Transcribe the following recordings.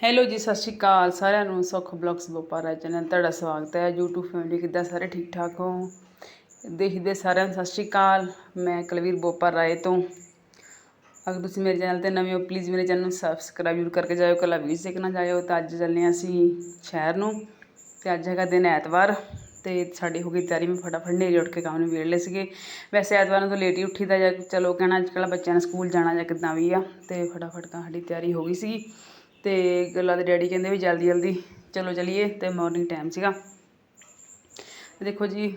Hello ਜੀ, ਸਤਿ ਸ਼੍ਰੀ ਅਕਾਲ ਸਾਰਿਆਂ ਨੂੰ। ਸੁੱਖ ਬਲੌਗਸ ਬੋਪਾਰਾ ਚੈਨਲ, ਤੁਹਾਡਾ ਸਵਾਗਤ ਹੈ। YouTube ਫੈਮਿਲੀ ਕਿੱਦਾਂ ਸਾਰੇ ਠੀਕ ਠਾਕ ਹੋ? ਦੇਖਦੇ ਸਾਰਿਆਂ ਨੂੰ ਸਤਿ ਸ਼੍ਰੀ ਅਕਾਲ। ਮੈਂ ਕੁਲਵੀਰ ਬੋਪਾ ਰਾਏ ਤੋਂ। ਅਗਰ ਤੁਸੀਂ ਮੇਰੇ ਚੈਨਲ ਤੇ ਨਵੇਂ ਹੋ ਪਲੀਜ਼ ਮੇਰੇ ਚੈਨਲ ਨੂੰ ਸਬਸਕ੍ਰਾਈਬ ਜ਼ਰੂਰ ਕਰਕੇ ਜਾਇਓ। ਕੱਲਾ ਵੀਡੀਓ ਦੇਖਣਾ ਜਾਇਓ। ਤਾਂ ਅੱਜ ਚੱਲੇ ਹਾਂ ਅਸੀਂ ਸ਼ਹਿਰ ਨੂੰ। ਤੇ ਅੱਜ ਹੈਗਾ ਦਿਨ ਐਤਵਾਰ ਤੇ ਸਾਡੀ ਹੋ ਗਈ ਤਿਆਰੀ। ਮੈਂ ਫਟਾਫਟ ਨੇਰੇ ਉੱਠ ਕੇ ਕੰਮ ਨੂੰ ਵੇੜ ਲਏ ਸੀਗੇ। ਵੈਸੇ ਐਤਵਾਰ ਨੂੰ ਤਾਂ ਲੇਟ ਹੀ ਉੱਠੀਦਾ ਜਾਂ ਚਲੋ ਕਹਿਣਾ ਅੱਜ ਕੱਲ੍ਹ ਬੱਚਿਆਂ ਨੇ ਸਕੂਲ ਜਾਣਾ ਜਾਂ ਕਿੱਦਾਂ ਵੀ ਆ। ਤੇ ਫਟਾਫਟ ਤਾਂ ਸਾਡੀ ਤਿਆਰੀ ਹੋ ਗਈ ਸੀਗੀ। ਤੇ ਗੱਲਾਂ ਦੇ ਡੈਡੀ ਕਹਿੰਦੇ ਵੀ ਜਲਦੀ ਜਲਦੀ ਚਲੋ ਚਲੀਏ ਤੇ ਮਾਰਨਿੰਗ ਟਾਈਮ ਸੀਗਾ। ਦੇਖੋ ਜੀ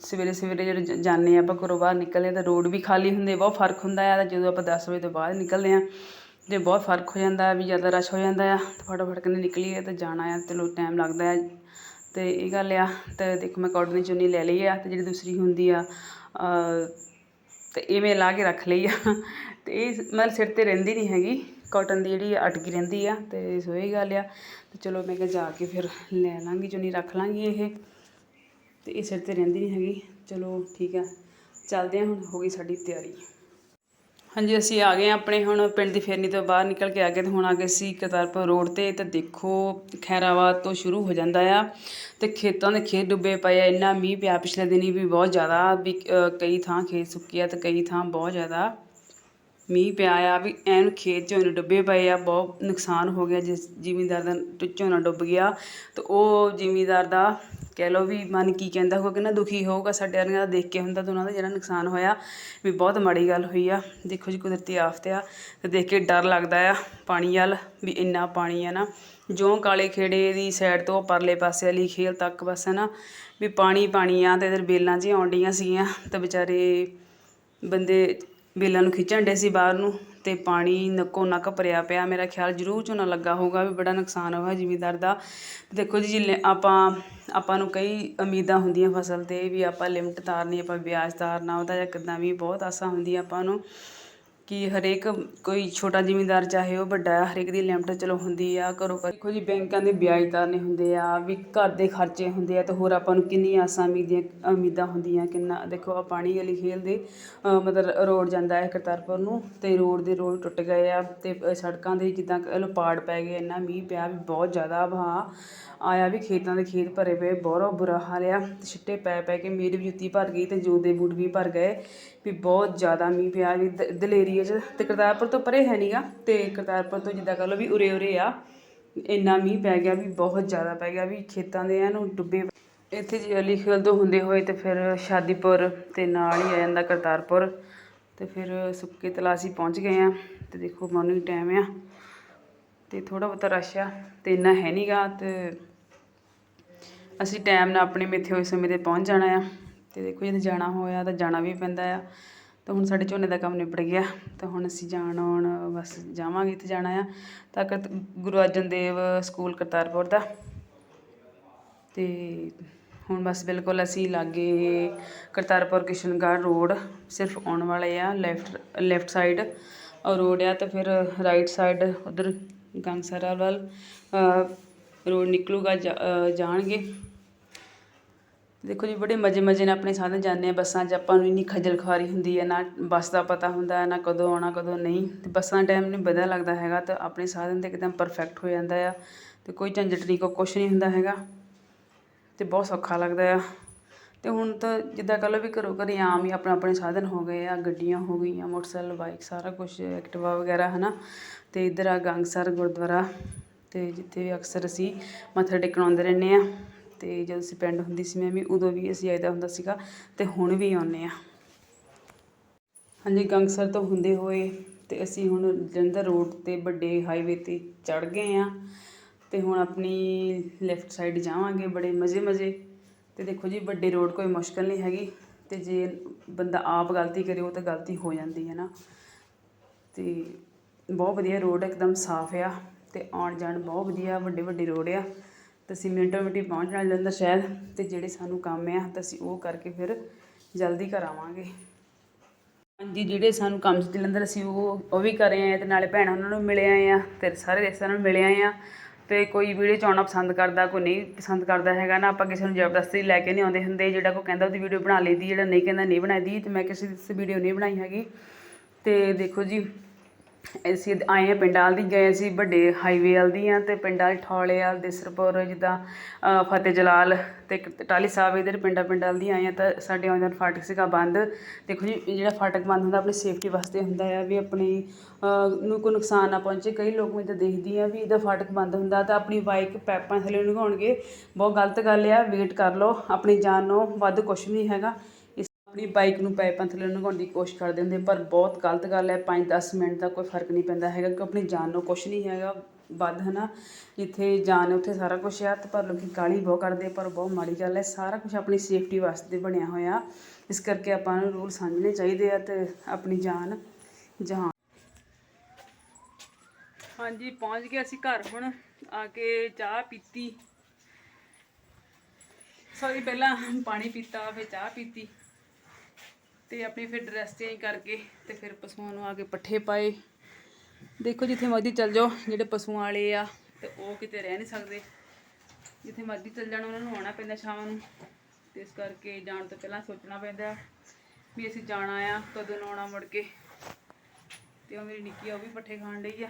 ਸਵੇਰੇ ਸਵੇਰੇ ਜਦੋਂ ਜਾਂਦੇ ਹਾਂ ਆਪਾਂ ਘਰੋਂ ਬਾਹਰ ਨਿਕਲਦੇ ਹਾਂ ਤਾਂ ਰੋਡ ਵੀ ਖਾਲੀ ਹੁੰਦੇ, ਬਹੁਤ ਫ਼ਰਕ ਹੁੰਦਾ ਆ ਜਦੋਂ ਆਪਾਂ 10 ਵਜੇ ਤੋਂ ਬਾਅਦ ਨਿਕਲਦੇ ਹਾਂ ਤੇ ਬਹੁਤ ਫ਼ਰਕ ਹੋ ਜਾਂਦਾ, ਵੀ ਜ਼ਿਆਦਾ ਰਸ਼ ਹੋ ਜਾਂਦਾ ਆ। ਤੇ ਫਟਾਫਟ ਕਹਿੰਦੇ ਨਿਕਲੀਏ ਤੇ ਜਾਣਾ ਆ ਤੇ ਲੋ ਟਾਈਮ ਲੱਗਦਾ ਆ। ਤੇ ਇਹ ਗੱਲ ਆ, ਤੇ ਦੇਖੋ ਮੈਂ ਕਾਟਨ ਦੀ ਚੁੰਨੀ ਲੈ ਲਈ ਆ ਤੇ ਜਿਹੜੀ ਦੂਸਰੀ ਹੁੰਦੀ ਆ ਅਹ ਇਹ ਮੈਂ ਲਾ ਕੇ ਰੱਖ ਲਈ ਆ। ਤੇ ਇਹ ਮਤਲਬ ਸਿਰ ਤੇ ਰਹਿੰਦੀ ਨਹੀਂ ਹੈਗੀ। ਕਾਟਨ ਦੀ ਜਿਹੜੀ ਅਟਕੀ ਰਹਿੰਦੀ ਆ ਤੇ ਸੋਹੀ ਗੱਲ ਆ। ਤੇ ਚਲੋ ਮੈਂ ਕਿਹਾ ਜਾ ਕੇ ਫਿਰ ਲੈ ਲਾਂਗੀ ਚੁੰਨੀ ਰੱਖ ਲਾਂਗੀ ਇਹ। ਤੇ ਇਹ ਸਿਰ ਤੇ ਰਹਿੰਦੀ ਨਹੀਂ ਹੈਗੀ। ਚਲੋ ਠੀਕ ਆ, ਚੱਲਦੇ ਹਾਂ ਹੁਣ, ਹੋ ਗਈ ਸਾਡੀ ਤਿਆਰੀ। ਹਾਂਜੀ, ਅਸੀਂ ਆ ਗਏ ਹਾਂ ਆਪਣੇ ਹੁਣ ਪਿੰਡ ਦੀ ਫੇਰਨੀ ਤੋਂ ਬਾਹਰ ਨਿਕਲ ਕੇ ਆ ਗਏ ਤੇ ਹੁਣ ਆ ਗਏ ਸੀ ਕਰਤਾਰਪੁਰ ਰੋਡ ਤੇ। ਤਾਂ ਦੇਖੋ ਖੈਰਾਬਾਦ ਤੋਂ ਸ਼ੁਰੂ ਹੋ ਜਾਂਦਾ ਆ ਤੇ ਖੇਤਾਂ ਦੇ ਖੇਤ ਡੁੱਬੇ ਪਏ ਆ। ਇੰਨਾ ਮੀਂਹ ਪਿਆ ਪਿਛਲੇ ਦਿਨੀ ਵੀ ਬਹੁਤ ਜ਼ਿਆਦਾ, ਵੀ ਕਈ ਥਾਂ ਖੇਤ ਸੁੱਕੇ ਆ ਤੇ ਕਈ ਥਾਂ ਬਹੁਤ ਜ਼ਿਆਦਾ। ਮੀਂਹ ਪਿਆ ਆ, ਵੀ ਐਨ ਖੇਤ ਝੋਨੇ ਡੁੱਬੇ ਪਏ ਆ, ਬਹੁਤ ਨੁਕਸਾਨ ਹੋ ਗਿਆ, ਜਿਸ ਜ਼ਿਮੀਂਦਾਰ ਦਾ ਝੋਨਾ ਡੁੱਬ ਗਿਆ। ਤਾਂ ਉਹ ਜ਼ਿਮੀਂਦਾਰ ਦਾ ਕਹਿ ਲਓ ਵੀ ਮਨ ਕੀ ਕਹਿੰਦਾ ਹੋਊਗਾ ਕਿੰਨਾ ਦੁਖੀ ਹੋਊਗਾ, ਸਾਡੇ ਵਰਗਿਆਂ ਦਾ ਦੇਖ ਕੇ ਹੁੰਦਾ ਤਾਂ ਉਹਨਾਂ ਦਾ ਜਿਹੜਾ ਨੁਕਸਾਨ ਹੋਇਆ, ਵੀ ਬਹੁਤ ਮਾੜੀ ਗੱਲ ਹੋਈ ਆ। ਦੇਖੋ ਜੀ, ਕੁਦਰਤੀ ਆਫਤ ਆ ਤੇ ਦੇਖ ਕੇ ਡਰ ਲੱਗਦਾ ਆ ਪਾਣੀ ਵੱਲ, ਵੀ ਇੰਨਾ ਪਾਣੀ ਆ ਨਾ। ਜੋ ਕਾਲੇ ਖੇੜੇ ਦੀ ਸਾਈਡ ਤੋਂ ਪਰਲੇ ਪਾਸੇ ਵਾਲੀ ਖੇਲ ਤੱਕ ਬਸ ਹੈ ਨਾ ਵੀ ਪਾਣੀ ਪਾਣੀ ਆ ਤੇ ਇਧਰ ਬੇਲਾਂ 'ਚ ਆਉਣ ਸੀਗੀਆਂ ਤਾਂ ਵਿਚਾਰੇ ਬੰਦੇ ਬੇਲਾਂ ਨੂੰ ਖਿੱਚਣ ਡੇ ਸੀ ਬਾਹਰ ਨੂੰ ਅਤੇ ਪਾਣੀ ਨੱਕੋ ਨੱਕ ਭਰਿਆ ਪਿਆ। ਮੇਰਾ ਖਿਆਲ ਜ਼ਰੂਰ ਝੋਨਾ ਲੱਗਾ ਹੋਊਗਾ ਵੀ ਬੜਾ ਨੁਕਸਾਨ ਹੋਇਆ ਜ਼ਿਮੀਂਦਾਰ ਦਾ। ਦੇਖੋ ਜੀ ਜਿਲੇ ਆਪਾਂ ਆਪਾਂ ਨੂੰ ਕਈ ਉਮੀਦਾਂ ਹੁੰਦੀਆਂ ਫਸਲ ਤੇ ਵੀ ਆਪਾਂ ਲਿਮਟ ਤਾਰਨੀ, ਆਪਾਂ ਵਿਆਜ ਤਾਰਨਾ, ਉਹਦਾ ਜਾਂ ਕਿੱਦਾਂ ਵੀ ਬਹੁਤ ਆਸਾਂ ਹੁੰਦੀਆਂ ਆਪਾਂ ਨੂੰ। ਕਿ ਹਰੇਕ ਕੋਈ ਛੋਟਾ ਜ਼ਿਮੀਂਦਾਰ ਚਾਹੇ ਉਹ ਵੱਡਾ ਹਰੇਕ ਦੀ ਲਿਮਟ ਚਲੋ ਹੁੰਦੀ ਆ, ਘਰੋਂ ਘਰ। ਦੇਖੋ ਜੀ, ਬੈਂਕਾਂ ਦੇ ਵਿਆਜ ਤਾਰਨੇ ਹੁੰਦੇ ਆ, ਵੀ ਘਰ ਦੇ ਖਰਚੇ ਹੁੰਦੇ ਆ ਤੇ ਹੋਰ ਆਪਾਂ ਨੂੰ ਕਿੰਨੀ ਆਸਾਂ ਉਮੀਦੀਆਂ, ਉਮੀਦਾਂ ਹੁੰਦੀਆਂ, ਕਿੰਨਾ, ਦੇਖੋ ਆ ਪਾਣੀ ਵਾਲੀ ਖੇਲ ਦੇ ਮਤਲਬ ਰੋਡ ਜਾਂਦਾ ਹੈ ਕਰਤਾਰਪੁਰ ਨੂੰ ਤੇ ਰੋਡ ਦੇ ਰੋਡ ਟੁੱਟ ਗਏ ਆ ਤੇ ਸੜਕਾਂ ਦੇ ਜਿੱਦਾਂ ਕਹਿ ਲਓ ਪਾੜ ਪੈ ਗਏ, ਇੰਨਾ ਮੀਂਹ ਪਿਆ ਵੀ ਬਹੁਤ ਜ਼ਿਆਦਾ ਵਹਾ ਆਇਆ ਵੀ ਖੇਤਾਂ ਦੇ ਖੇਤ ਭਰੇ ਪਏ ਬਹੁਤ ਬੁਰਾ ਹਾਲ ਆ। ਤੇ ਛਿੱਟੇ ਪੈ ਪੈ ਕੇ ਮੇਰੀ ਵੀ ਜੁੱਤੀ ਭਰ ਗਈ ਤੇ ਜੋ ਦੇ ਬੂਟ ਵੀ ਭਰ ਗਏ। ਵੀ ਬਹੁਤ ਜ਼ਿਆਦਾ ਮੀਂਹ ਪਿਆ, ਵੀ ਦ- ਦਲੇਰੀਏ 'ਚ ਤੇ ਕਰਤਾਰਪੁਰ ਤੋਂ ਪਰੇ ਹੈ ਨਹੀਂਗਾ ਤੇ ਕਰਤਾਰਪੁਰ ਤੋਂ ਜਿੱਦਾਂ ਕਹ ਲਓ ਵੀ ਉਰੇ ਉਰੇ ਆ। ਇੰਨਾ ਮੀਂਹ ਪੈ ਗਿਆ ਵੀ ਬਹੁਤ ਜ਼ਿਆਦਾ ਪੈ ਗਿਆ ਵੀ ਖੇਤਾਂ ਦੇ ਐਨ ਡੁੱਬੇ ਇੱਥੇ ਜੀ ਅਲੀਖਲ ਤੋਂ ਹੁੰਦੇ ਹੋਏ ਤੇ ਫਿਰ ਸ਼ਾਦੀਪੁਰ ਤੇ ਨਾਲ ਹੀ ਆ ਜਾਂਦਾ ਕਰਤਾਰਪੁਰ। ਤੇ ਫਿਰ ਸੁੱਕੇ ਤਲਾਸੀ ਪਹੁੰਚ ਗਏ ਆ। ਤੇ ਦੇਖੋ ਮਾਰਨਿੰਗ ਟਾਈਮ ਆ। ਤੇ ਥੋੜਾ ਬਹੁਤਾ ਰਸ਼ ਆ। ਤੇ ਇੰਨਾ ਹੈ ਨਹੀਂਗਾ ਤੇ ਅਸੀਂ ਟਾਈਮ ਨਾਲ ਆਪਣੇ ਮਿੱਥੇ ਹੋਏ ਸਮੇਂ ਤੇ ਪਹੁੰਚ ਜਾਣਾ ਆ। ਅਤੇ ਦੇਖੋ ਜਦੋਂ ਜਾਣਾ ਹੋਇਆ ਤਾਂ ਜਾਣਾ ਵੀ ਪੈਂਦਾ ਆ। ਤਾਂ ਹੁਣ ਸਾਡੇ ਝੋਨੇ ਦਾ ਕੰਮ ਨਿਬੜ ਗਿਆ। ਤਾਂ ਹੁਣ ਅਸੀਂ ਜਾਣ ਆਉਣ ਬਸ ਜਾਵਾਂਗੇ ਇੱਥੇ ਜਾਣਾ ਆ। ਤਾਂ ਕਰਤ ਗੁਰੂ ਅਰਜਨ ਦੇਵ ਸਕੂਲ ਕਰਤਾਰਪੁਰ ਦਾ। ਅਤੇ ਹੁਣ ਬਸ ਬਿਲਕੁਲ ਅਸੀਂ ਲਾਗੇ ਕਰਤਾਰਪੁਰ ਕਿਸ਼ਨਗੜ੍ਹ ਰੋਡ ਸਿਰਫ ਆਉਣ ਵਾਲੇ ਆ ਲੈਫਟ ਲੈਫਟ ਸਾਈਡ ਰੋਡ ਆ ਤੇ ਫਿਰ ਰਾਈਟ ਸਾਈਡ ਉਧਰ ਗੰਗਸਰਾ ਵੱਲ ਰੋਡ ਨਿਕਲੂਗਾ ਜਾਣਗੇ। ਦੇਖੋ ਜੀ, ਬੜੇ ਮਜ਼ੇ ਮਜ਼ੇ ਨਾਲ ਆਪਣੇ ਸਾਧਨ ਜਾਂਦੇ ਆ ਬੱਸਾਂ 'ਚ। ਆਪਾਂ ਨੂੰ ਇੰਨੀ ਖੱਜਲ ਖੁਆਰੀ ਹੁੰਦੀ ਹੈ, ਨਾ ਬੱਸ ਦਾ ਪਤਾ ਹੁੰਦਾ ਹੈ ਨਾ ਕਦੋਂ ਆਉਣਾ, ਕਦੋਂ ਨਹੀਂ। ਤੇ ਬੱਸਾਂ ਦਾ ਟਾਈਮ ਨਹੀਂ ਵਧੀਆ ਲੱਗਦਾ ਹੈਗਾ ਤਾਂ ਆਪਣੇ ਸਾਧਨ ਤੇ ਇੱਕਦਮ ਪਰਫੈਕਟ ਹੋ ਜਾਂਦਾ ਆ। ਤੇ ਕੋਈ ਝੰਜਟ ਨਹੀਂ ਕੋ ਕੁਛ ਨਹੀਂ ਹੁੰਦਾ ਹੈਗਾ। ਤੇ ਬਹੁਤ ਸੌਖਾ ਲੱਗਦਾ ਆ। ਤੇ ਹੁਣ ਤਾਂ ਜਿੱਦਾਂ ਕਹ ਲਓ ਵੀ ਘਰੋਂ ਘਰੀ ਆਮ ਹੀ ਆਪਣਾ ਆਪਣੇ ਸਾਧਨ ਹੋ ਗਏ ਆ। ਗੱਡੀਆਂ ਹੋ ਗਈਆਂ, ਮੋਟਰਸਾਈਕਲ, ਬਾਈਕ, ਸਾਰਾ ਕੁਝ ਐਕਟਿਵਾ ਵਗੈਰਾ, ਹਨਾ। ਤੇ ਇੱਧਰ ਆ ਗੰਗਸਰ ਗੁਰਦੁਆਰਾ। ਤੇ ਜਿੱਥੇ ਅਕਸਰ ਅਸੀਂ ਮੱਥਾ ਟੇਕਣ ਆਉਂਦੇ ਰਹਿੰਦੇ ਹਾਂ ਅਤੇ ਜਦੋਂ ਅਸੀਂ ਪਿੰਡ ਹੁੰਦੀ ਸੀ ਮੈਂ ਵੀ ਉਦੋਂ ਵੀ ਅਸੀਂ ਆਈਦਾ ਹੁੰਦਾ ਸੀਗਾ ਅਤੇ ਹੁਣ ਵੀ ਆਉਂਦੇ ਹਾਂ। ਹਾਂਜੀ, ਗੰਗਸਰ ਤੋਂ ਹੁੰਦੇ ਹੋਏ ਅਤੇ ਅਸੀਂ ਹੁਣ ਜਲੰਧਰ ਰੋਡ ਤੇ ਵੱਡੇ ਹਾਈਵੇ ਤੇ ਚੜ ਗਏ ਹਾਂ ਅਤੇ ਹੁਣ ਆਪਣੀ ਲੈਫਟ ਸਾਈਡ ਜਾਵਾਂਗੇ ਬੜੇ ਮਜ਼ੇ ਮਜ਼ੇ। ਅਤੇ ਦੇਖੋ ਜੀ, ਵੱਡੇ ਰੋਡ ਕੋਈ ਮੁਸ਼ਕਲ ਨਹੀਂ ਹੈਗੀ ਅਤੇ ਜੇ ਬੰਦਾ ਆਪ ਗਲਤੀ ਕਰੇ ਉਹ ਤਾਂ ਗਲਤੀ ਹੋ ਜਾਂਦੀ ਹੈ ਨਾ। ਅਤੇ ਬਹੁਤ ਵਧੀਆ ਰੋਡ ਇੱਕਦਮ ਸਾਫ਼ ਆ। ਤੇ ਆਉਣ ਜਾਣ ਬਹੁਤ ਵਧੀਆ, ਵੱਡੇ ਵੱਡੇ ਰੋਡ ਆ। ਤੇ ਅਸੀਂ ਮਿੰਟੋ ਮਿੰਟੀ ਪਹੁੰਚ ਜਾਣਾ ਜਲੰਧਰ ਸ਼ਹਿਰ ਤੇ ਜਿਹੜੇ ਸਾਨੂੰ ਕੰਮ ਆ, ਤਾਂ ਅਸੀਂ ਉਹ ਕਰਕੇ ਫਿਰ ਜਲਦੀ ਕਰਾਵਾਂਗੇ ਹਾਂਜੀ, ਜਿਹੜੇ ਸਾਨੂੰ ਕੰਮ ਸੀ ਜਲੰਧਰ, ਅਸੀਂ ਉਹ ਉਹ ਵੀ ਕਰ ਆਏ ਆ ਤੇ ਨਾਲੇ ਭੈਣਾਂ ਉਹਨਾਂ ਨੂੰ ਮਿਲੇ ਆਏ ਆ ਤੇ ਸਾਰੇ ਰਿਸ਼ਤੇਦਾਰਾਂ ਨੂੰ ਮਿਲੇ ਆਏ ਆ। ਤੇ ਕੋਈ ਵੀਡੀਓ ਚ ਆਉਣਾ ਪਸੰਦ ਕਰਦਾ, ਕੋਈ ਨਹੀਂ ਪਸੰਦ ਕਰਦਾ ਹੈਗਾ ਨਾ, ਆਪਾਂ ਕਿਸੇ ਨੂੰ ਜ਼ਬਰਦਸਤੀ ਲੈ ਕੇ ਨਹੀਂ ਆਉਂਦੇ ਹੁੰਦੇ, ਜਿਹੜਾ ਕੋਈ ਕਹਿੰਦਾ ਉਹਦੀ ਵੀਡੀਓ ਬਣਾ ਲਈਦੀ, ਜਿਹੜਾ ਨਹੀਂ ਕਹਿੰਦਾ ਨਹੀਂ ਬਣਾਈਦੀ, ਤੇ ਮੈਂ ਕਿਸੇ ਦੀ ਵੀਡੀਓ ਨਹੀਂ ਬਣਾਈ ਹੈਗੀ। ਤੇ ਦੇਖੋ ਜੀ ਅਸੀਂ ਆਏ ਆ ਪਿੰਡਾਲ ਦੀ ਗਏ ਸੀ, ਵੱਡੇ ਹਾਈਵੇ ਵਾਲ ਦੀ ਆ ਪਿੰਡ ਪਿੰਡਾਲ ਠੌਲੇ ਵਾਲ, ਦੇਸਰਪੁਰ ਜਿੱਦਾਂ ਫਤਿਹ ਜਲਾਲ ਅਤੇ ਇੱਕ ਟਾਲੀ ਸਾਹਿਬ ਇੱਧਰ ਪਿੰਡਾਂ ਪਿੰਡਾਂ ਦੀ ਆਏ ਹਾਂ ਤਾਂ ਸਾਡੇ ਆਉਂਦੇ ਨੂੰ ਫਾਟਕ ਸੀਗਾ ਬੰਦ। ਦੇਖੋ ਜੀ ਜਿਹੜਾ ਫਾਟਕ ਬੰਦ ਹੁੰਦਾ, ਆਪਣੀ ਸੇਫਟੀ ਵਾਸਤੇ ਹੁੰਦਾ ਆ, ਵੀ ਆਪਣੀ ਨੂੰ ਕੋਈ ਨੁਕਸਾਨ ਨਾ ਪਹੁੰਚੇ। ਕਈ ਲੋਕ ਮੈਂ ਤਾਂ ਦੇਖਦੀ ਆ ਵੀ ਇਹਦਾ ਫਾਟਕ ਬੰਦ ਹੁੰਦਾ, ਤਾਂ ਆਪਣੀ ਬਾਈਕ ਪੈਪਾਂ ਥੱਲੇ ਲੰਘਾਉਣਗੇ। ਬਹੁਤ ਗਲਤ ਗੱਲ ਆ ਵੇਟ ਕਰ ਲਓ, ਆਪਣੀ ਜਾਨ ਨੂੰ ਵੱਧ ਕੁਝ ਨਹੀਂ ਹੈਗਾ। ਆਪਣੀ ਬਾਈਕ ਨੂੰ ਪੈਪਾਂ ਥੱਲੇ ਲੰਘਾਉਣ ਦੀ ਕੋਸ਼ਿਸ਼ ਕਰਦੇ ਹੁੰਦੇ ਪਰ ਬਹੁਤ ਗਲਤ ਗੱਲ ਹੈ। 5-10 ਮਿੰਟ ਦਾ ਕੋਈ ਫ਼ਰਕ ਨਹੀਂ ਪੈਂਦਾ ਹੈਗਾ ਕਿ ਆਪਣੀ ਜਾਨ ਨੂੰ ਕੁਝ ਨਹੀਂ ਹੈਗਾ ਵੱਧ, ਹਨਾ। ਜਿੱਥੇ ਜਾਨ ਉੱਥੇ ਸਾਰਾ ਕੁਝ ਹੈ। ਤੇ ਪਰ ਲੋਕੀ ਕਾਲੀ ਬਹੁਤ ਕਰਦੇ ਪਰ ਬਹੁਤ ਮਾੜੀ ਗੱਲ ਹੈ। ਸਾਰਾ ਕੁਝ ਆਪਣੀ ਸੇਫਟੀ ਵਾਸਤੇ ਬਣਿਆ ਹੋਇਆ। ਇਸ ਕਰਕੇ ਆਪਾਂ ਨੂੰ ਰੂਲ ਸਮਝਣੇ ਚਾਹੀਦੇ ਆ ਤੇ ਆਪਣੀ ਜਾਨ ਜਹਾਨ ਹਾਂਜੀ, ਪਹੁੰਚ ਗਏ ਅਸੀਂ ਘਰ ਹੁਣ। ਆ ਕੇ ਚਾਹ ਪੀਤੀ। ਸੌਰੀ ਪਹਿਲਾਂ ਪਾਣੀ ਪੀਤਾ, ਫਿਰ ਚਾਹ ਪੀਤੀ। ਤੇ ਆਪਣੀ ਫਿਰ ਡਰੈਸ ਚੇਂਜ ਕਰਕੇ ਤੇ ਫਿਰ ਪਸ਼ੂਆਂ ਨੂੰ ਆ ਕੇ ਪੱਠੇ ਪਾਏ। ਦੇਖੋ ਜਿੱਥੇ ਮਰਜ਼ੀ ਚੱਲ ਜਾਓ, ਜਿਹੜੇ ਪਸ਼ੂਆਂ ਵਾਲੇ ਆ, ਤੇ ਉਹ ਕਿਤੇ ਰਹਿ ਨਹੀਂ ਸਕਦੇ। ਜਿੱਥੇ ਮਰਜ਼ੀ ਚੱਲ ਜਾਣ, ਉਹਨਾਂ ਨੂੰ ਆਉਣਾ ਪੈਂਦਾ ਸ਼ਾਮ ਨੂੰ। ਤੇ ਇਸ ਕਰਕੇ ਜਾਣ ਤੋਂ ਪਹਿਲਾਂ ਸੋਚਣਾ ਪੈਂਦਾ ਵੀ ਅਸੀਂ ਜਾਣਾ ਆ, ਕਦੋਂ ਨੂੰ ਆਉਣਾ ਮੁੜ ਕੇ। ਤੇ ਉਹ ਮੇਰੀ ਨਿੱਕੀ ਆ, ਉਹ ਵੀ ਪੱਠੇ ਖਾਣ ਡਈ ਆ।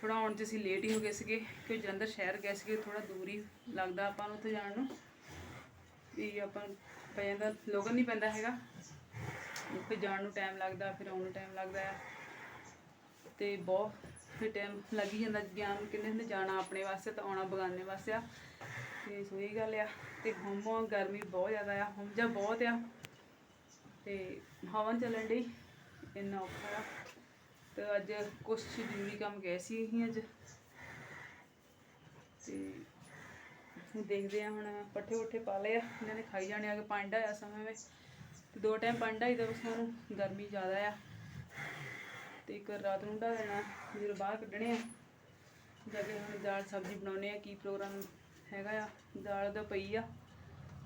ਥੋੜਾ ਆਉਣ 'ਚ ਅਸੀਂ ਲੇਟ ਹੀ ਹੋ ਗਏ ਸੀਗੇ ਕਿ ਜਲੰਧਰ ਸ਼ਹਿਰ ਗਏ ਸੀਗੇ ਥੋੜਾ ਦੂਰ ਹੀ ਲੱਗਦਾ ਆਪਾਂ ਨੂੰ ਉੱਥੇ ਜਾਣ ਨੂੰ। ਵੀ ਆਪਾਂ ਨੂੰ ਪੈ ਜਾਂਦਾ, ਲੋਗਨ ਨਹੀਂ ਪੈਂਦਾ ਹੈਗਾ। ਫਿਰ ਜਾਣ ਨੂੰ ਟਾਈਮ ਲੱਗਦਾ, ਫਿਰ ਆਉਣ ਨੂੰ ਟਾਈਮ ਲੱਗਦਾ ਆ। ਤੇ ਬਹੁਤ ਫਿਰ ਟਾਈਮ ਲੱਗ ਹੀ ਜਾਂਦਾ, ਗਿਆਨ ਨੂੰ ਕਿੰਨੇ ਨੇ ਜਾਣਾ ਆਪਣੇ ਵਾਸਤੇ ਤਾਂ ਆਉਣਾ ਬਗਾਨੇ ਵਾਸਤੇ ਆ। ਤੇ ਸੋ ਗੱਲ ਆ, ਤੇ ਹਮ ਗਰਮੀ ਬਹੁਤ ਜ਼ਿਆਦਾ ਆ, ਹਮ ਜਾ ਬਹੁਤ ਆ। ਤੇ ਹਵਨ ਚੱਲਣ ਲਈ ਇੰਨਾ ਔਖਾ ਆ। ਤੇ ਅੱਜ ਕੁਛ ਜ਼ਰੂਰੀ ਕੰਮ ਗਏ ਸੀ ਅਸੀਂ ਅੱਜ। ਤੇ ਦੇਖਦੇ ਆ, ਹੁਣ ਪੱਠੇ ਉੱਠੇ ਪਾ ਲਏ ਆ, ਇਹਨਾਂ ਨੇ ਖਾਈ ਜਾਣੇ ਆ ਕੇ ਪਾਂਡਾ ਆ ਸਮੇਂ ਵਿੱਚ ਦੋ ਟਾਈਮ ਪਾਂਡਾ ਹੀ ਤਾਂ ਉਸ ਨੂੰ ਗਰਮੀ ਜ਼ਿਆਦਾ ਆ। ਤੇ ਇੱਕ ਰਾਤ ਨੂੰ ਢਾ ਦੇਣਾ, ਜਦੋਂ ਬਾਹਰ ਕੱਢਣੇ ਆ, ਜਾ ਕੇ ਹੁਣ ਦਾਲ ਸਬਜ਼ੀ ਬਣਾਉਣੇ ਆ, ਕੀ ਪ੍ਰੋਗਰਾਮ ਹੈਗਾ ਆ, ਦਾਲ ਤਾਂ ਪਈ ਆ,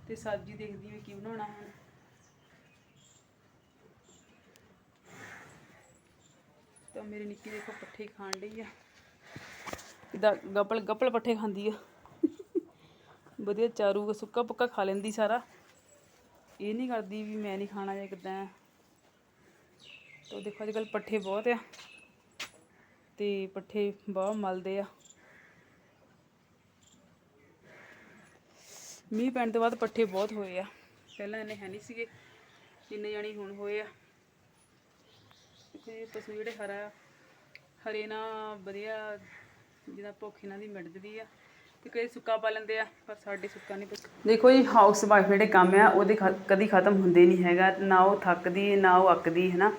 ਤੇ ਸਬਜ਼ੀ ਦੇਖਦੀ ਵੀ ਕੀ ਬਣਾਉਣਾ ਹੁਣ। ਤਾਂ ਮੇਰੀ ਨਿੱਕੀ ਦੇਖੋ ਪੱਠੇ ਖਾਣ ਡਈ ਆ। ਕਿਦਾਂ ਗਪਲ ਗਪਲ ਪੱਠੇ ਖਾਂਦੀ ਆ। ਵਧੀਆ ਚਾਰੂ ਸੁੱਕਾ ਪੱਕਾ ਖਾ ਲੈਂਦੀ ਸਾਰਾ। ਇਹ ਨਹੀਂ ਕਰਦੀ ਵੀ ਮੈਂ ਨਹੀਂ ਖਾਣਾ ਜਾਂ ਕਿਦਾਂ ਤਾਂ ਦੇਖੋ ਅੱਜ ਕੱਲ ਪੱਠੇ ਬਹੁਤ ਆ ਤੇ ਪੱਠੇ ਬਹੁਤ ਮਲਦੇ ਆ। ਮੀਂਹ ਪੈਣ ਤੋਂ ਬਾਅਦ ਪੱਠੇ ਬਹੁਤ ਹੋਏ ਆ। ਪਹਿਲਾਂ ਇੰਨੇ ਹੈ ਨਹੀਂ ਸੀਗੇ ਜਿੰਨੇ ਜਾਣੀ ਹੁਣ ਹੋਏ ਆ। ਤੇ ਪਸ਼ੂ ਜਿਹੜੇ ਹਰਾ, ਹਰੇ ਨਾ ਵਧੀਆ, ਜਿਹਦਾ ਭੁੱਖ ਇਹਨਾਂ ਦੀ ਮਿਟਦੀ ਆ। ਤੇ ਕਈ ਸੁੱਕਾ ਪਾ ਲੈਂਦੇ ਆ, ਪਰ ਸਾਡੇ ਸੁੱਕਾ ਨਹੀਂ ਪਸੰਦ ਦੇਖੋ ਜੀ ਹਾਊਸ ਵਾਈਫ ਜਿਹੜੇ ਕੰਮ ਆ ਉਹਦੇ ਖ- ਕਦੀ ਖਤਮ ਹੁੰਦੇ ਨਹੀਂ ਹੈਗਾ। ਨਾ ਉਹ ਥੱਕਦੀ, ਨਾ ਉਹ ਅੱਕਦੀ ਹੈ ਨਾ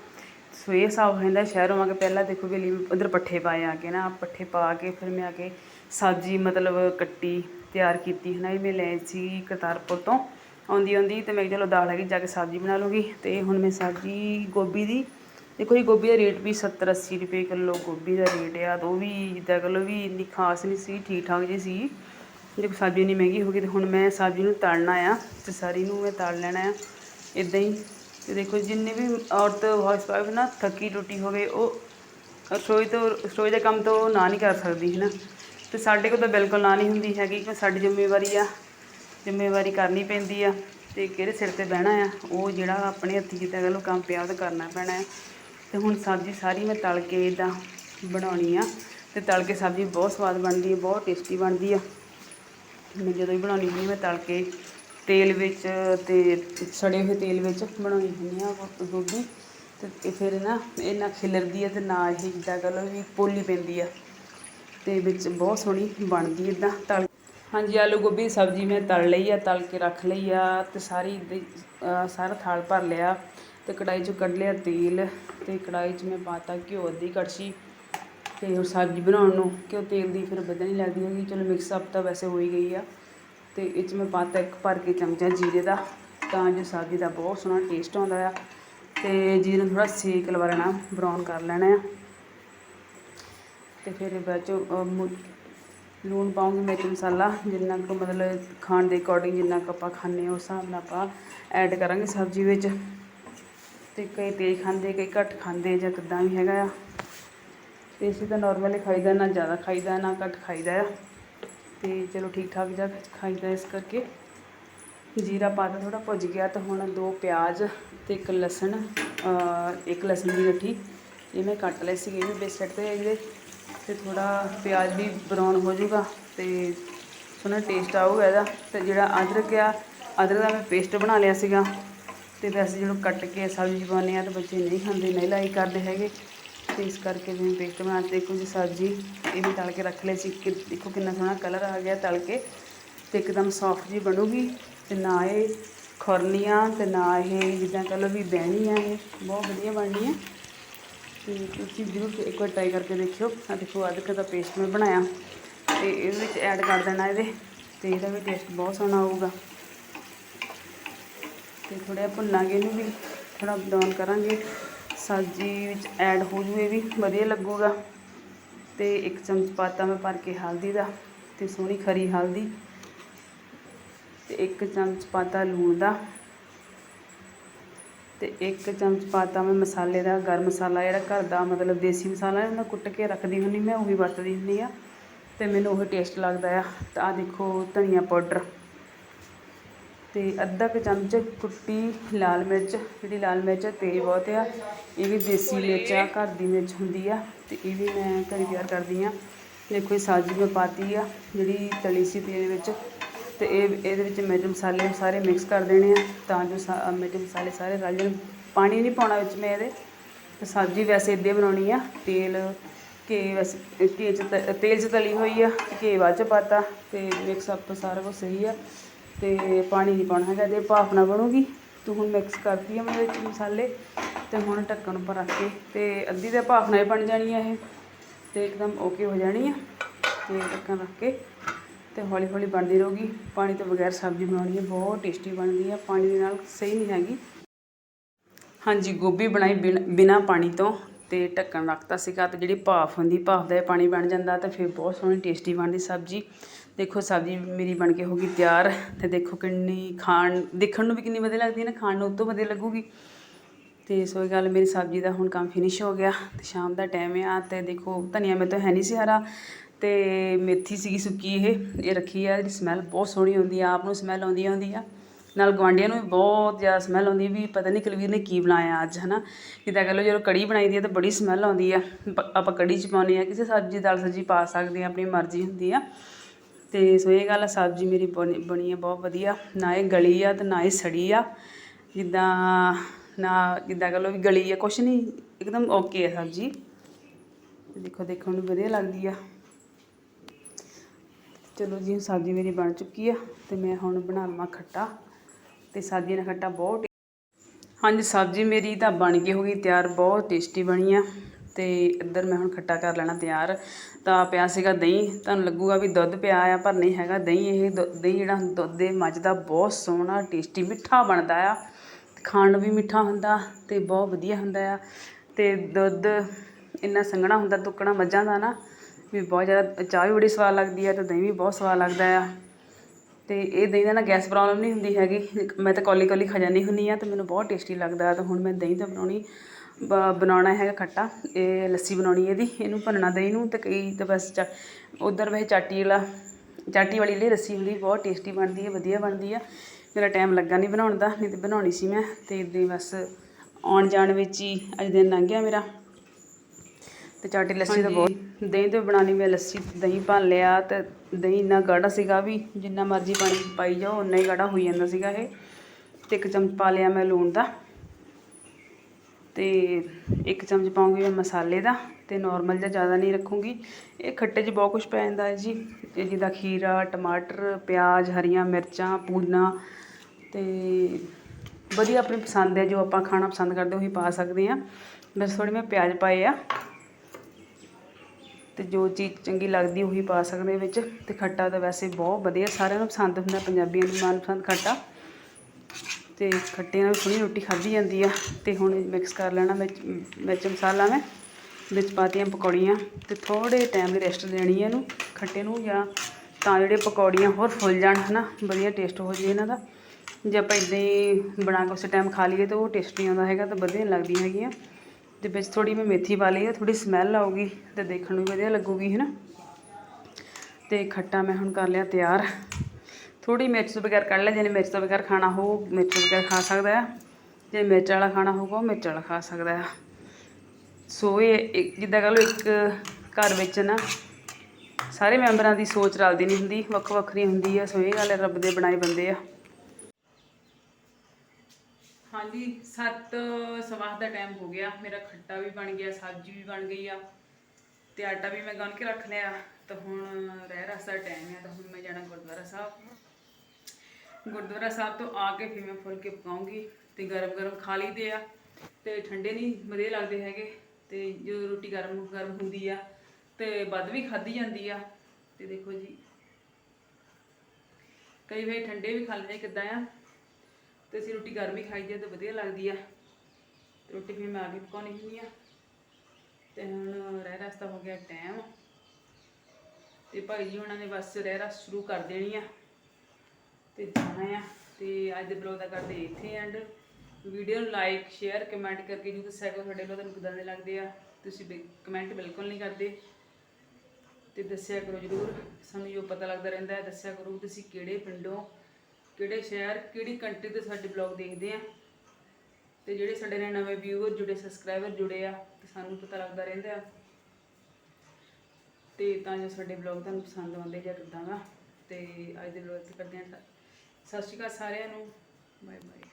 ਸੋ ਇਹ ਹਿਸਾਬ ਹੋ ਜਾਂਦਾ, ਸ਼ਹਿਰੋਂ ਆ ਕੇ ਪਹਿਲਾਂ ਦੇਖੋ ਵੀ ਲਈ ਉਧਰ ਪੱਠੇ ਪਾਏ ਆ ਕੇ ਨਾ, ਪੱਠੇ ਪਾ ਕੇ ਫਿਰ ਮੈਂ ਆ ਕੇ ਸਬਜ਼ੀ ਮਤਲਬ ਕੱਟੀ, ਤਿਆਰ ਕੀਤੀ ਹੈ ਨਾ ਇਹ ਮੈਂ ਲੈ ਸੀ ਕਰਤਾਰਪੁਰ ਤੋਂ। ਆਉਂਦੀ ਆਉਂਦੀ ਤੇ ਮੈਂ ਚਲੋ ਦਾਲ ਹੈਗੀ, ਜਾ ਕੇ ਸਬਜ਼ੀ ਬਣਾ ਲੂੰਗੀ ਤੇ ਹੁਣ ਮੈਂ ਸਬਜ਼ੀ ਗੋਭੀ ਦੀ ਦੇਖੋ ਜੀ ਗੋਭੀ ਦਾ ਰੇਟ ਵੀ 70 80 ਰੁਪਏ ਕਿਲੋ, ਗੋਭੀ ਦਾ ਰੇਟ ਆ ਤੇ ਉਹ ਵੀ ਜਿੱਦਾਂ ਕਹ ਲਓ ਵੀ ਇੰਨੀ ਖਾਸ ਨਹੀਂ ਸੀ, ਠੀਕ ਠਾਕ ਜੀ ਸੀ। ਦੇਖੋ ਸਬਜ਼ੀ ਇੰਨੀ ਮਹਿੰਗੀ ਹੋ ਗਈ ਤੇ ਹੁਣ ਮੈਂ ਸਬਜ਼ੀ ਨੂੰ ਤਲਣਾ ਆ ਤੇ ਸਾਰੀ ਨੂੰ ਮੈਂ ਤਲ ਲੈਣਾ ਆ ਇਦਾਂ ਹੀ। ਤੇ ਦੇਖੋ ਜਿੰਨੇ ਵੀ ਔਰਤ ਹਾਊਸ ਵਾਈਫ ਨਾ ਥੱਕੀ ਟੁੱਟੀ ਹੋਵੇ, ਉਹ ਰਸੋਈ ਤੋਂ, ਰਸੋਈ ਦੇ ਕੰਮ ਤੋਂ ਨਾ ਨਹੀਂ ਕਰ ਸਕਦੀ ਹੈ ਨਾ ਤੇ ਸਾਡੇ ਕੋਲ ਤਾਂ ਬਿਲਕੁਲ ਨਾ ਨਹੀਂ ਹੁੰਦੀ ਹੈਗੀ ਕਿ ਸਾਡੀ ਜ਼ਿੰਮੇਵਾਰੀ ਆ, ਜ਼ਿੰਮੇਵਾਰੀ ਕਰਨੀ ਪੈਂਦੀ ਆ। ਤੇ ਕਿਹੜੇ ਸਿਰ ਤੇ ਬਹਿਣਾ ਆ, ਉਹ ਜਿਹੜਾ ਆਪਣੇ ਹੱਥੀਂ ਜਿੱਦਾਂ ਕਹ ਲਓ ਕੰਮ ਪਿਆ ਉਹ ਤਾਂ ਕਰਨਾ ਪੈਣਾ ਆ। ਤੇ ਹੁਣ ਸਬਜ਼ੀ ਸਾਰੀ ਮੈਂ ਤਲ ਕੇ ਇਦਾਂ ਬਣਾਉਣੀ ਆ ਤੇ ਤਲ ਕੇ ਸਬਜ਼ੀ ਬਹੁਤ ਸਵਾਦ ਬਣਦੀ ਹੈ ਬਹੁਤ ਟੇਸਟੀ ਬਣਦੀ ਆ। ਮੈਂ ਜਦੋਂ ਵੀ ਬਣਾਉਣੀ ਹੁੰਦੀ ਮੈਂ ਤਲ ਕੇ ਤੇਲ ਵਿੱਚ ਤੇ ਸੜੇ ਹੋਏ ਤੇਲ ਵਿੱਚ ਬਣਾਉਣੀ ਹੁੰਦੀ ਆ ਗੋਭੀ ਤੇ ਫਿਰ ਨਾ ਇਹ ਨਾ ਖਿਲਰਦੀ ਹੈ ਤੇ ਨਾ ਇਹ ਜਿੱਦਾਂ ਕਹ ਲਓ ਵੀ ਪੋਲੀ ਪੈਂਦੀ ਆ ਤੇ ਵਿੱਚ ਬਹੁਤ ਸੋਹਣੀ ਬਣਦੀ ਇਦਾਂ ਤਲ ਹਾਂਜੀ, ਆਲੂ ਗੋਭੀ ਦੀ ਸਬਜ਼ੀ ਮੈਂ ਤਲ ਲਈ ਆ, ਤਲ ਕੇ ਰੱਖ ਲਈ ਆ ਤੇ ਸਾਰੀ ਏਦਾਂ ਸਾਰਾ ਥਾਲ ਭਰ ਲਿਆ। ਤੇ ਕੜਾਈ 'ਚੋਂ ਕੱਢ ਲਿਆ ਤੇਲ ਤੇ ਕੜਾਈ 'ਚ ਮੈਂ ਪਾਤਾ ਘਿਓ ਅੱਧੀ ਕੜਛੀ ਤੇ ਉਹ ਸਬਜ਼ੀ ਬਣਾਉਣ ਨੂੰ। ਕਿਉਂ ਤੇਲ ਦੀ ਫਿਰ ਵਧਣੀ ਲੱਗਦੀ ਹੈਗੀ। ਚਲੋ ਮਿਕਸ ਅਪ ਤਾਂ ਵੈਸੇ ਹੋ ਹੀ ਗਈ ਆ। ਤੇ ਇਹ 'ਚ ਮੈਂ ਪਾਤਾ ਇੱਕ ਭਰ ਕੇ ਚਮਚਾ ਜੀਰੇ ਦਾ ਤਾਂ ਜੋ ਸਬਜ਼ੀ ਦਾ ਬਹੁਤ ਸੋਹਣਾ ਟੇਸਟ ਆਉਂਦਾ ਆ। ਤੇ ਜੀਰੇ ਨੂੰ ਥੋੜਾ ਸੇਕ ਲਵਾ ਬਰਾਊਨ ਕਰ ਲੈਣਾ ਆ। ਤੇ ਫਿਰ ਬਾਅਦ ਚੋਂ ਅਹ, ਲੂਣ ਪਾਉਂਗੇ ਮਿਰਚ ਮਸਾਲਾ ਜਿੰਨਾ ਕੁ ਮਤਲਬ ਖਾਣ ਦੇ ਅਕੋਰਡਿੰਗ ਜਿੰਨਾ ਕੁ ਆਪਾਂ ਖਾਂਦੇ ਹਾਂ ਉਸ ਹਿਸਾਬ ਨਾਲ ਆਪਾਂ ਐਡ ਕਰਾਂਗੇ ਸਬਜ਼ੀ ਵਿੱਚ। ਤੇ ਕਈ ਤੇਜ਼ ਖਾਂਦੇ, ਕਈ ਘੱਟ ਖਾਂਦੇ ਜਾਂ ਕਿੱਦਾਂ ਵੀ ਹੈਗਾ ਆ। ਤੇ ਅਸੀਂ ਤਾਂ ਨਾਰਮਲੀ ਖਾਈਦਾ, ਨਾ ਜ਼ਿਆਦਾ ਖਾਈਦਾ, ਨਾ ਘੱਟ ਖਾਈਦਾ ਆ। ਤੇ ਚਲੋ ਠੀਕ ਠਾਕ ਜਿਹਾ ਖਾਈਦਾ ਇਸ ਕਰਕੇ। ਜੀਰਾ ਪਾ ਤਾ ਥੋੜਾ ਭੁੱਜ ਗਿਆ, ਤਾਂ ਹੁਣ ਦੋ ਪਿਆਜ਼ ਤੇ ਇੱਕ ਲਸਣ ਇੱਕ ਲਸਣ ਦੀ ਗੱਠੀ ਇਹ ਮੈਂ ਕੱਟ ਲਈ ਸੀਗੇ ਇਹ ਬੇਸਟ ਤੇ ਇਹਦੇ। ਤੇ ਥੋੜਾ ਪਿਆਜ਼ ਵੀ ਬਰਾਊਨ ਹੋ ਜਾਊਗਾ ਤੇ ਸੋਹਣਾ ਟੇਸਟ ਆਊਗਾ ਇਹਦਾ। ਤੇ ਜਿਹੜਾ ਅਦਰਕ ਆ, ਅਦਰਕ ਦਾ ਮੈਂ ਪੇਸਟ ਬਣਾ ਲਿਆ ਸੀਗਾ। ਤੇ ਵੈਸੇ ਜਦੋਂ ਕੱਟ ਕੇ ਸਬਜ਼ੀ 'ਚ ਪਾਉਂਦੇ ਆ ਤਾਂ ਬੱਚੇ ਨਹੀਂ ਖਾਂਦੇ, ਨਹੀਂ ਲਾਈਕ ਕਰਦੇ ਹੈਗੇ। ਤੇ ਇਸ ਕਰਕੇ ਮੈਂ ਪੇਸਟ ਬਣਾ ਕੇ ਦੇਖੋ ਜੀ ਸਬਜ਼ੀ, ਇਹ ਵੀ ਤਲ ਕੇ ਰੱਖ ਲਈ ਸੀ। ਕਿ ਦੇਖੋ ਕਿੰਨਾ ਸੋਹਣਾ ਕਲਰ ਆ ਗਿਆ ਤਲ ਕੇ। ਤੇ ਇੱਕਦਮ ਸੌਫਟ ਜੀ ਬਣੂਗੀ ਤੇ ਨਾ ਇਹ ਖੁਰਨੀਆਂ ਤੇ ਨਾ ਇਹ ਜਿੱਦਾਂ ਕਹ ਲਓ ਵੀ ਬਹਿਣੀ ਆ ਇਹ। ਬਹੁਤ ਵਧੀਆ ਬਣਨੀ ਹੈ। ਤੇ ਤੁਸੀਂ ਜ਼ਰੂਰ ਇੱਕ ਵਾਰ ਟਰਾਈ ਕਰਕੇ ਦੇਖਿਓ। ਆ ਦੇਖੋ ਅਦਰਕ ਦਾ ਪੇਸਟ ਮੈਂ ਬਣਾਇਆ। ਤੇ ਇਹਦੇ ਵਿੱਚ ਐਡ ਕਰ ਦੇਣਾ ਇਹਦੇ। ਤੇ ਇਹਦਾ ਵੀ ਟੇਸਟ ਬਹੁਤ ਸੋਹਣਾ ਆਊਗਾ। ਤੇ ਥੋੜ੍ਹਾ ਜਿਹਾ ਭੁੰਨਾਂਗੇ ਇਹਨੂੰ ਵੀ ਥੋੜਾ ਬਰਾਊਨ ਕਰਾਂਗੇ। ਸਬਜ਼ੀ ਵਿੱਚ ਐਡ ਹੋ ਜੂ ਇਹ ਵੀ, ਵਧੀਆ ਲੱਗੂਗਾ। ਤੇ ਇੱਕ ਚਮਚ ਪਾਤਾ ਮੈਂ ਭਰ ਕੇ ਹਲਦੀ ਦਾ, ਤੇ ਸੋਹਣੀ ਖਰੀ ਹਲਦੀ। ਤੇ ਇੱਕ ਚਮਚ ਪਾਤਾ ਲੂਣ ਦਾ। ਤੇ ਇੱਕ ਚਮਚ ਪਾਤਾ ਮੈਂ ਮਸਾਲੇ ਦਾ, ਗਰਮ ਮਸਾਲਾ ਜਿਹੜਾ ਘਰ ਦਾ, ਮਤਲਬ ਦੇਸੀ ਮਸਾਲਾ ਹੈ ਕੁੱਟ ਕੇ ਰੱਖਦੀ ਹੁੰਦੀ, ਮੈਂ ਉਹੀ ਵਰਤਦੀ ਹੁੰਦੀ ਆ ਤੇ ਮੈਨੂੰ ਉਹ ਟੇਸਟ ਲੱਗਦਾ ਆ। ਤਾਂ ਆ ਦੇਖੋ ਧਨੀਆ ਪਾਊਡਰ। ਅਤੇ ਅੱਧਾ ਕੁ ਚਮਚ ਕੁੱਟੀ ਲਾਲ ਮਿਰਚ, ਜਿਹੜੀ ਲਾਲ ਮਿਰਚ ਆ ਤੇਜ਼ ਬਹੁਤ ਆ, ਇਹ ਵੀ ਦੇਸੀ ਮਿਰਚ ਆ, ਘਰ ਦੀ ਮਿਰਚ ਹੁੰਦੀ ਆ ਅਤੇ ਇਹ ਵੀ ਮੈਂ ਘਰ ਤਿਆਰ ਕਰਦੀ ਆ। ਦੇਖੋ ਇਹ ਸਬਜ਼ੀ ਮੈਂ ਪਾਤੀ ਆ, ਜਿਹੜੀ ਤਲੀ ਸੀ ਤੇਲ ਵਿੱਚ ਅਤੇ ਇਹ ਇਹਦੇ ਵਿੱਚ ਮਿਰਚ ਮਸਾਲੇ ਸਾਰੇ ਮਿਕਸ ਕਰ ਦੇਣੇ ਆ, ਤਾਂ ਜੋ ਸਾ- ਮਿਰਚ ਮਸਾਲੇ ਸਾਰੇ ਰਲ ਜਾਣ। ਪਾਣੀ ਨਹੀਂ ਪਾਉਣਾ ਵਿੱਚ ਮੈਂ ਇਹਦੇ। ਤੇ ਸਬਜ਼ੀ ਵੈਸੇ ਇੱਦਾਂ ਬਣਾਉਣੀ ਆ, ਤੇਲ ਘੇ ਵੈਸੇ, ਘੇ ਚ ਤ- ਤੇਲ 'ਚ ਤਲੀ ਹੋਈ ਆ, ਘੇ ਬਾਅਦ 'ਚ ਪਾਤਾ, ਤੇ ਮਿਕਸ ਅਪ ਸਾਰਾ ਕੁਝ ਸਹੀ ਆ। ਤੇ ਪਾਣੀ ਨਹੀਂ ਪਾਉਣਾ ਹੈਗਾ ਜੇ ਭਾਫਨਾ ਬਣੂਗੀ। ਤੂੰ ਹੁਣ ਮਿਕਸ ਕਰਤੀ ਆ ਮੈਂ ਵਿੱਚ ਮਸਾਲੇ, ਤੇ ਹੁਣ ਢੱਕਣ ਉੱਪਰ ਰੱਖ ਕੇ, ਤੇ ਅੱਧੀ ਦੇ ਭਾਫ ਨਾਲ ਹੀ ਬਣ ਜਾਣੀ ਆ ਇਹ। ਤੇ ਇੱਕਦਮ ਓਕੇ ਹੋ ਜਾਣੀ ਆ। ਤੇ ਢੱਕਣ ਰੱਖ ਕੇ, ਤੇ ਹੌਲੀ ਹੌਲੀ ਬਣਦੀ ਰਹੂਗੀ। ਪਾਣੀ ਤੋਂ ਬਗੈਰ ਸਬਜ਼ੀ ਬਣਾਉਣੀ ਹੈ ਬਹੁਤ ਟੇਸਟੀ ਬਣਦੀ ਆ। ਪਾਣੀ ਦੇ ਨਾਲ ਸਹੀ ਨਹੀਂ ਹੈਗੀ। ਹਾਂਜੀ, ਗੋਭੀ ਬਣਾਈ ਬਿਨ- ਬਿਨਾਂ ਪਾਣੀ ਤੋਂ, ਤੇ ਢੱਕਣ ਰੱਖਤਾ ਸੀਗਾ। ਤੇ ਜਿਹੜੀ ਭਾਫ ਹੁੰਦੀ, ਭਾਫ ਦਾ ਇਹ ਪਾਣੀ ਬਣ ਜਾਂਦਾ, ਤੇ ਫਿਰ ਬਹੁਤ ਸੋਹਣੀ ਟੇਸਟੀ ਬਣਦੀ ਸਬਜ਼ੀ। ਦੇਖੋ ਸਬਜ਼ੀ ਮੇਰੀ ਬਣ ਕੇ ਹੋ ਗਈ ਤਿਆਰ ਅਤੇ ਦੇਖੋ ਕਿੰਨੀ ਖਾਣ, ਦੇਖਣ ਨੂੰ ਵੀ ਕਿੰਨੀ ਵਧੀਆ ਲੱਗਦੀ ਹੈ ਨਾ, ਖਾਣ ਨੂੰ ਉਹ ਤੋਂ ਵਧੀਆ ਲੱਗੂਗੀ। ਤੇ ਸੋ ਇਹ ਗੱਲ ਮੇਰੀ ਸਬਜ਼ੀ ਦਾ ਹੁਣ ਕੰਮ ਫਿਨਿਸ਼ ਹੋ ਗਿਆ ਤੇ ਸ਼ਾਮ ਦਾ ਟਾਈਮ ਆ ਤੇ ਦੇਖੋ ਧਨੀਆ ਮੇਰੇ ਤੋਂ ਹੈ ਨਹੀਂ ਸੀ ਹਰਾ ਤੇ ਮੇਥੀ ਸੀਗੀ ਸੁੱਕੀ ਇਹ ਇਹ ਰੱਖੀ ਆ, ਇਹਦੀ ਸਮੈਲ ਬਹੁਤ ਸੋਹਣੀ ਹੁੰਦੀ ਆ, ਆਪ ਨੂੰ ਸਮੈਲ ਆਉਂਦੀ ਆਉਂਦੀ ਆ। ਨਾਲ ਗਵਾਂਢੀਆਂ ਨੂੰ ਵੀ ਬਹੁਤ ਜ਼ਿਆਦਾ ਸਮੈਲ ਆਉਂਦੀ ਵੀ ਪਤਾ ਨਹੀਂ ਕਲਵੀਰ ਨੇ ਕੀ ਬਣਾਇਆ ਅੱਜ, ਹਨਾ? ਜਿੱਦਾਂ ਕਹ ਲਓ ਜਦੋਂ ਕੜੀ ਬਣਾਈ ਦੀ ਆ ਤਾਂ ਬੜੀ ਸਮੈਲ ਆਉਂਦੀ ਆ ਪ- ਆਪਾਂ ਕੜੀ ਚ ਪਾਉਂਦੇ ਆ, ਕਿਸੇ ਸਬਜ਼ੀ, ਦਾਲ ਸਬਜ਼ੀ ਪਾ ਸਕਦੇ ਆ, ਆਪਣੀ ਮਰਜ਼ੀ ਹੁੰਦੀ ਆ। ਅਤੇ ਸੋ ਇਹ ਗੱਲ ਆ ਸਬਜ਼ੀ ਮੇਰੀ ਬਣੀ ਬਣੀ ਆ, ਬਹੁਤ ਵਧੀਆ। ਨਾ ਇਹ ਗਲੀ ਆ ਅਤੇ ਨਾ ਇਹ ਸੜੀ ਆ। ਜਿੱਦਾਂ ਨਾ ਜਿੱਦਾਂ ਕਹ ਲਓ ਵੀ ਗਲੀ ਆ, ਕੁਛ ਨਹੀਂ ਇੱਕਦਮ ਓਕੇ ਆ ਸਬਜ਼ੀ। ਤੇ ਦੇਖੋ, ਦੇਖਣ ਨੂੰ ਵਧੀਆ ਲੱਗਦੀ ਆ। ਚਲੋ ਜੀ ਸਬਜ਼ੀ ਮੇਰੀ ਬਣ ਚੁੱਕੀ ਆ ਤੇ ਮੈਂ ਹੁਣ ਬਣਾ ਲਵਾਂ ਖੱਟਾ। ਤੇ ਸਬਜ਼ੀ ਨਾਲ ਖੱਟਾ ਬਹੁਤ ਹਾਂਜੀ, ਸਬਜ਼ੀ ਮੇਰੀ ਤਾਂ ਬਣ ਕੇ ਹੋ ਗਈ ਤਿਆਰ, ਬਹੁਤ ਟੇਸਟੀ ਬਣੀ ਆ। ਤੇ ਇੱਧਰ ਮੈਂ ਹੁਣ ਖੱਟਾ ਕਰ ਲੈਣਾ ਤਿਆਰ। ਤਾਂ ਪਿਆ ਸੀਗਾ ਦਹੀਂ। ਤੁਹਾਨੂੰ ਲੱਗੂਗਾ ਵੀ ਦੁੱਧ ਪਿਆ ਆ, ਪਰ ਨਹੀਂ ਹੈਗਾ। ਦਹੀਂ ਇਹ ਦਹੀਂ ਜਿਹੜਾ ਦੁੱਧ ਦੇ ਮੱਝ ਦਾ ਬਹੁਤ ਸੋਹਣਾ ਟੇਸਟੀ ਮਿੱਠਾ ਬਣਦਾ ਆ। ਖਾਣ ਨੂੰ ਵੀ ਮਿੱਠਾ ਹੁੰਦਾ ਤੇ ਬਹੁਤ ਵਧੀਆ ਹੁੰਦਾ ਆ। ਤੇ ਦੁੱਧ ਇੰਨਾ ਸੰਘਣਾ ਹੁੰਦਾ ਤੁੱਕਣਾ ਮੱਝਾਂ ਦਾ ਨਾ, ਵੀ ਬਹੁਤ ਜ਼ਿਆਦਾ, ਚਾਹ ਵੀ ਬੜੀ ਸਵਾਦ ਲੱਗਦੀ ਆ ਤੇ ਦਹੀਂ ਵੀ ਬਹੁਤ ਸਵਾਦ ਲੱਗਦਾ ਆ। ਤੇ ਇਹ ਦਹੀਂ ਦਾ ਨਾ ਗੈਸ ਪ੍ਰੋਬਲਮ ਨਹੀਂ ਹੁੰਦੀ ਹੈਗੀ। ਮੈਂ ਤਾਂ ਕੌਲੀ ਕੌਲੀ ਖਾ ਜਾਂਦੀ ਹੁੰਦੀ ਆ ਤੇ ਮੈਨੂੰ ਬਹੁਤ ਟੇਸਟੀ ਲੱਗਦਾ ਤਾਂ ਹੁਣ ਮੈਂ ਦਹੀਂ ਤਾਂ ਬਣਾਉਣੀ ਬਣਾਉਣਾ ਹੈਗਾ ਖੱਟਾ, ਇਹ ਲੱਸੀ ਬਣਾਉਣੀ ਇਹਦੀ, ਇਹਨੂੰ ਭੰਨਣਾ ਦਹੀਂ ਨੂੰ ਤੇ ਕਈ ਤਾਂ ਬਸ ਚਾ, ਉਧਰ ਵੈਸੇ ਚਾਟੀ ਵਾਲਾ, ਚਾਟੀ ਵਾਲੀ ਜਿਹੜੀ ਲੱਸੀ ਹੁੰਦੀ, ਬਹੁਤ ਟੇਸਟੀ ਬਣਦੀ ਹੈ, ਵਧੀਆ ਬਣਦੀ ਆ। ਮੇਰਾ ਟਾਈਮ ਲੱਗਾ ਨਹੀਂ ਬਣਾਉਣ ਦਾ, ਨਹੀਂ ਤੇ ਬਣਾਉਣੀ ਸੀ ਮੈਂ, ਤੇ ਇੱਦਾਂ ਬਸ ਆਉਣ ਜਾਣ ਵਿੱਚ ਹੀ ਅੱਜ ਦਿਨ ਲੰਘ ਗਿਆ ਮੇਰਾ। ਤੇ ਚਾਟੀ ਲੱਸੀ ਤਾਂ ਬਹੁਤ, ਦਹੀਂ ਤੋਂ ਬਣਾਉਣੀ ਮੈਂ ਲੱਸੀ, ਦਹੀਂ ਭੰਨ ਲਿਆ ਤੇ ਦਹੀਂ ਇੰਨਾ ਗਾੜਾ ਸੀਗਾ ਵੀ, ਜਿੰਨਾ ਮਰਜ਼ੀ ਪਾਣੀ ਪਾਈ ਜਾਓ ਉਨਾ ਹੀ ਗਾੜਾ ਹੋਈ ਜਾਂਦਾ ਸੀਗਾ ਇਹ। ਤੇ ਇੱਕ ਚਮਚ ਪਾ ਲਿਆ ਮੈਂ ਲੂਣ ਦਾ। ਤੇ ਇੱਕ ਚਮਚ ਪਾਉਂਗੀ ਮੈਂ ਮਸਾਲੇ ਦਾ ਤੇ ਨਾਰਮਲ ਜਿਹਾ ਜ਼ਿਆਦਾ ਨਹੀਂ ਰੱਖੂੰਗੀ। ਇਹ ਖੱਟੇ 'ਚ ਬਹੁਤ ਕੁਝ ਪੈ ਜਾਂਦਾ ਹੈ ਜੀ। ਇਹ ਜਿੱਦਾਂ ਖੀਰਾ, ਟਮਾਟਰ, ਪਿਆਜ਼, ਹਰੀਆਂ ਮਿਰਚਾਂ ਪੂਨਾ ਤੇ ਵਧੀਆ ਆਪਣੀ ਪਸੰਦ ਹੈ ਜੋ ਆਪਾਂ ਖਾਣਾ ਪਸੰਦ ਕਰਦੇ ਉਹੀ ਪਾ ਸਕਦੇ ਆ ਬਸ ਥੋੜੇ ਮੈਂ ਪਿਆਜ਼ ਪਾਏ ਆ। ਤੇ ਜੋ ਚੀਜ਼ ਚੰਗੀ ਲੱਗਦੀ ਉਹੀ ਪਾ ਸਕਦੇ ਵਿੱਚ। ਤੇ ਖੱਟਾ ਤਾਂ ਵੈਸੇ ਬਹੁਤ ਵਧੀਆ ਸਾਰਿਆਂ ਨੂੰ ਪਸੰਦ ਹੁੰਦਾ, ਪੰਜਾਬੀਆਂ ਨੂੰ ਮਨਪਸੰਦ ਖੱਟਾ। ਤੇ ਖੱਟੇ ਨਾਲ ਸੋਹਣੀ ਰੋਟੀ ਖਾਧੀ ਜਾਂਦੀ ਆ ਤੇ ਹੁਣ ਮਿਕਸ ਕਰ ਲੈਣਾ ਵਿੱਚ ਮਿਰਚ ਮਸਾਲਾ ਮੈਂ, ਵਿੱਚ ਪਾਤੀਆਂ ਪਕੌੜੀਆਂ ਤੇ ਥੋੜੇ ਟਾਈਮ ਦੀ ਰੈਸਟ ਦੇਣੀ ਹੈ ਇਹਨੂੰ ਖੱਟੇ ਨੂੰ ਜਾਂ ਤਾਂ ਜਿਹੜੇ ਪਕੌੜੀਆਂ ਹੋਰ ਫੁੱਲ ਜਾਣ ਹਨਾ, ਵਧੀਆ ਟੇਸਟ ਹੋ ਜੇ ਇਹਨਾਂ ਦਾ। ਜੇ ਆਪਾਂ ਇਦਾਂ ਹੀ ਬਣਾ ਕੇ ਉਸੇ ਟਾਈਮ ਖਾ ਲਈਏ ਤਾਂ ਉਹ ਟੇਸਟ ਨਹੀਂ ਆਉਂਦਾ ਹੈਗਾ ਤਾਂ ਵਧੀਆ ਨਹੀਂ ਲੱਗਦੀਆਂ ਹੈਗੀਆਂ। ਤੇ ਵਿੱਚ ਥੋੜੀ ਮੈਂ ਮੇਥੀ ਪਾ ਲਈ ਆ ਥੋੜੀ ਸਮੈਲ ਆਊਗੀ ਤੇ ਦੇਖਣ ਨੂੰ ਵੀ ਵਧੀਆ ਲੱਗੂਗੀ ਹਨਾ। ਤੇ ਖੱਟਾ ਮੈਂ ਹੁਣ ਕਰ ਲਿਆ ਤਿਆਰ। ਥੋੜੀ ਮਿਰਚ ਤੋਂ ਬਗੈਰ ਕੱਢ ਲਿਆ ਜਿਹਨੇ ਮਿਰਚ ਤੋਂ ਬਗੈਰ ਖਾਣਾ ਹੋ ਮਿਰਚ ਤੋਂ ਬਗੈਰ ਖਾ ਸਕਦਾ ਆ। ਜੇ ਮਿਰਚ ਵਾਲਾ ਖਾਣਾ ਹੋਊਗਾ, ਉਹ ਮਿਰਚ ਵਾਲਾ ਖਾ ਸਕਦਾ ਆ। ਸੋ ਇਹ ਜਿੱਦਾਂ ਕਹ ਲਓ ਇੱਕ ਘਰ ਵਿੱਚ ਨਾ ਸਾਰੇ ਮੈਂਬਰਾਂ ਦੀ ਸੋਚ ਰਲਦੀ ਨਹੀਂ ਹੁੰਦੀ, ਵੱਖ ਵੱਖਰੀ ਹੁੰਦੀ ਆ। ਸੋ ਇਹ ਗੱਲ ਰੱਬ ਦੇ ਬਣਾਏ ਬੰਦੇ ਆ। ਹਾਂਜੀ, ਸੱਤ ਸਵਾਹ ਦਾ ਟਾਈਮ ਹੋ ਗਿਆ। ਮੇਰਾ ਖੱਟਾ ਵੀ ਬਣ ਗਿਆ, ਸਬਜ਼ੀ ਵੀ ਬਣ ਗਈ ਆ। ਤੇ ਆਟਾ ਵੀ ਮੈਂ ਗੁੰਨ ਕੇ ਰੱਖ ਲਿਆ ਤਾਂ ਹੁਣ ਰਹਿ ਰਸ ਦਾ ਟਾਈਮ ਆ। ਤਾਂ ਹੁਣ ਮੈਂ ਜਾਣਾ ਗੁਰਦੁਆਰਾ ਸਾਹਿਬ। ਗੁਰਦੁਆਰਾ ਸਾਹਿਬ ਤੋਂ ਆ ਕੇ ਫਿਰ ਮੈਂ ਫੁਲਕੇ ਪਕਾਉਂਗੀ ਤੇ ਗਰਮ ਗਰਮ ਖਾ ਲਈਦੇ ਆ। ਤੇ ਠੰਡੇ ਨਹੀਂ ਵਧੀਆ ਲੱਗਦੇ ਹੈਗੇ। ਤੇ ਜਦੋਂ ਰੋਟੀ ਗਰਮ ਗਰਮ ਹੁੰਦੀ ਆ ਤੇ ਵੱਧ ਵੀ ਖਾਧੀ ਜਾਂਦੀ ਆ। ਤੇ ਦੇਖੋ ਜੀ, ਕਈ ਵਾਰੀ ਠੰਡੇ ਵੀ ਖਾ ਲੈਂਦੇ ਕਿੱਦਾਂ ਆ। ਤੇ ਅਸੀਂ ਰੋਟੀ ਗਰਮ ਹੀ ਖਾਈ ਜਾਏ ਤਾਂ ਵਧੀਆ ਲੱਗਦੀ ਆ। ਰੋਟੀ ਫਿਰ ਮੈਂ ਆ ਕੇ ਪਕਾਉਣੀ ਹੁੰਦੀ ਆ। ਤੇ ਹੁਣ ਰਹਿ ਰਸਤਾ ਹੋ ਗਿਆ ਟਾਈਮ ਤੇ ਭਾਈ ਜੀ ਉਹਨਾਂ ਨੇ ਬਸ ਰਹਿ ਰਸ ਸ਼ੁਰੂ ਕਰ ਦੇਣੀ ਆ। ਤੇ ਜਾਣਾ ਆ ਤੇ ਅੱਜ ਦੇ ਬਲੌਗ ਦਾ ਕਰਦੇ ਇੱਥੇ ਐਂਡ ਵੀਡੀਓ ਨੂੰ ਲਾਈਕ ਸ਼ੇਅਰ ਕਮੈਂਟ ਕਰਕੇ ਜੀ ਦੱਸਿਆ ਕਰੋ ਤੁਹਾਡੇ ਲੋਕ ਤੁਹਾਨੂੰ ਕਿਦਾਂ ਦੇ ਲੱਗਦੇ ਆ। ਤੁਸੀਂ ਕਮੈਂਟ ਬਿਲਕੁਲ ਨਹੀਂ ਕਰਦੇ। ਤੇ ਦੱਸਿਆ ਕਰੋ ਜਰੂਰ, ਸਾਨੂੰ ਜੋ ਪਤਾ ਲੱਗਦਾ ਰਹਿੰਦਾ ਹੈ, ਦੱਸਿਆ ਕਰੋ ਤੁਸੀਂ ਕਿਹੜੇ ਪਿੰਡੋਂ, ਕਿਹੜੇ ਸ਼ਹਿਰ, ਕਿਹੜੀ ਕੰਟਰੀ ਤੋਂ ਸਾਡੇ ਬਲੌਗ ਦੇਖਦੇ ਆ। ਤੇ ਜਿਹੜੇ ਸਾਡੇ ਨਾਲ ਨਵੇਂ ਵਿਊਅਰ ਜੁੜੇ ਸਬਸਕ੍ਰਾਈਬਰ ਜੁੜੇ ਆ, ਤੇ ਸਾਨੂੰ ਪਤਾ ਲੱਗਦਾ ਰਹਿੰਦਾ ਆ। ਤੇ ਤਾਂ ਜੋ ਸਾਡੇ ਬਲੌਗ ਤੁਹਾਨੂੰ ਪਸੰਦ ਆਉਂਦੇ ਜਾਂ ਕਿੱਦਾਂ ਦਾ, ਤੇ ਅੱਜ ਦੇ ਬਲੌਗ ਤੇ ਕਰਦੇ ਹਾਂ ਸਤਿ ਸ਼੍ਰੀ ਅਕਾਲ ਸਾਰਿਆਂ ਨੂੰ ਬਾਏ ਬਾਏ